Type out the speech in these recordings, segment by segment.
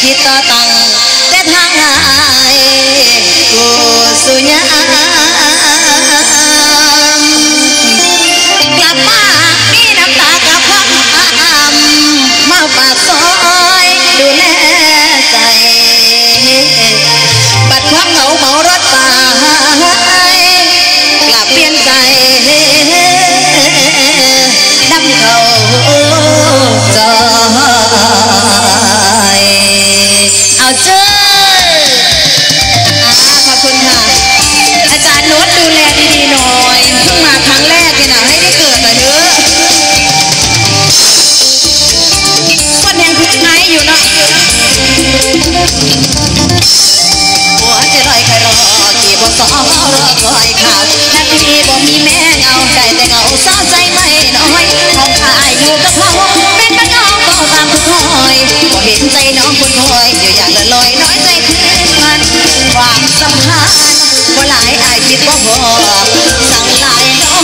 吉打当。 กี่บ่สอรอคอยข่าวนาทีบ่มีแม่เงาได้แต่เงาเศร้าใจไม่น้อยของอายอยู่กับเขาเป็นบ้านน้องก็ตามทุกคอยบ่เห็นใจน้องคุณคอยอยู่อย่างละลอยน้อยใจคืนมันความสัมพันธ์บ่หลายอายคิดบ่พอสั่งหลายน้อ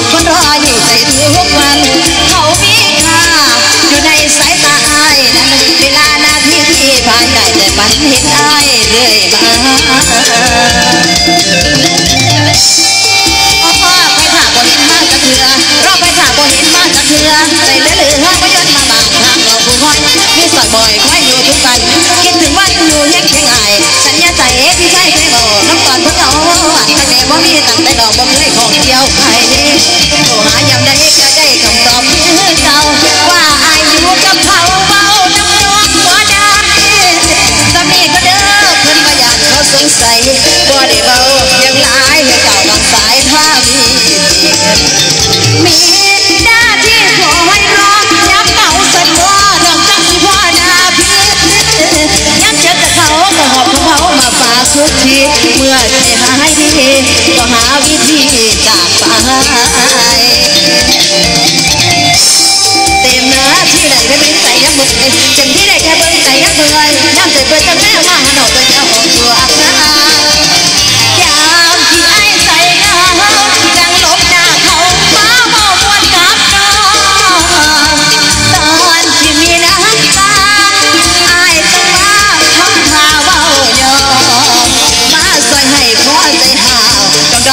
งคนรออยู่ใจทุกวันเขามีค่าอยู่ในสายตาอายนั้นเวลานาทีที่ผ่านได้แต่ฝันเห็นอายเรื่อยมา บ่มีตังแต่ดอกบ่เคยของเกี่ยวใครโทรหายามใดก็ได้คำตอบคือเก่าว่าอายอยู่กับเขาเบาน้ำน้องบ่ได้สามีก็เด้อเพิ่นบ่อยากเขาสงสัยบ่ได้เบายังหลายให้เจ้าบางสายถ้ามีมีหน้าที่คอยรอย้ำเป่าสันว่าดอกจักสิพ่อนาพี่ย้ำเจอแต่เขาก็หอบของเขามาฝากทุกทีเมื่อใจหายดี ก็หาวิธีจากไปเต็มหน้าที่ไหนไม่เป็นใจยังมึงเต็มที่ใดแค่เบิ่งใจยังเบื่อน้ำใจเบื่อจนแม่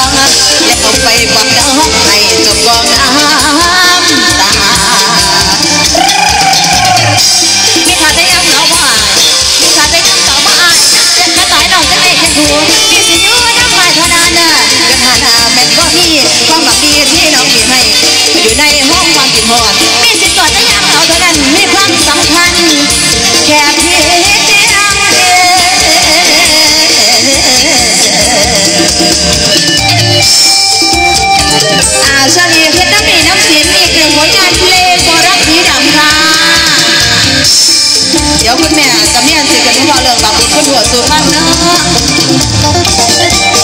ងអ្នកបំបីបាត់ដល់ហុកថ្ងៃ ช่วงนี้เพชรน้ำหนีน้ำเสียงมีอกหนึ่งผลงานเพลงโบรักผีดำค่ะเดี๋ยวคุณแม่สำเนียงสิกันที่าเรื่องแบบคุณหัวสูงมาเนาะ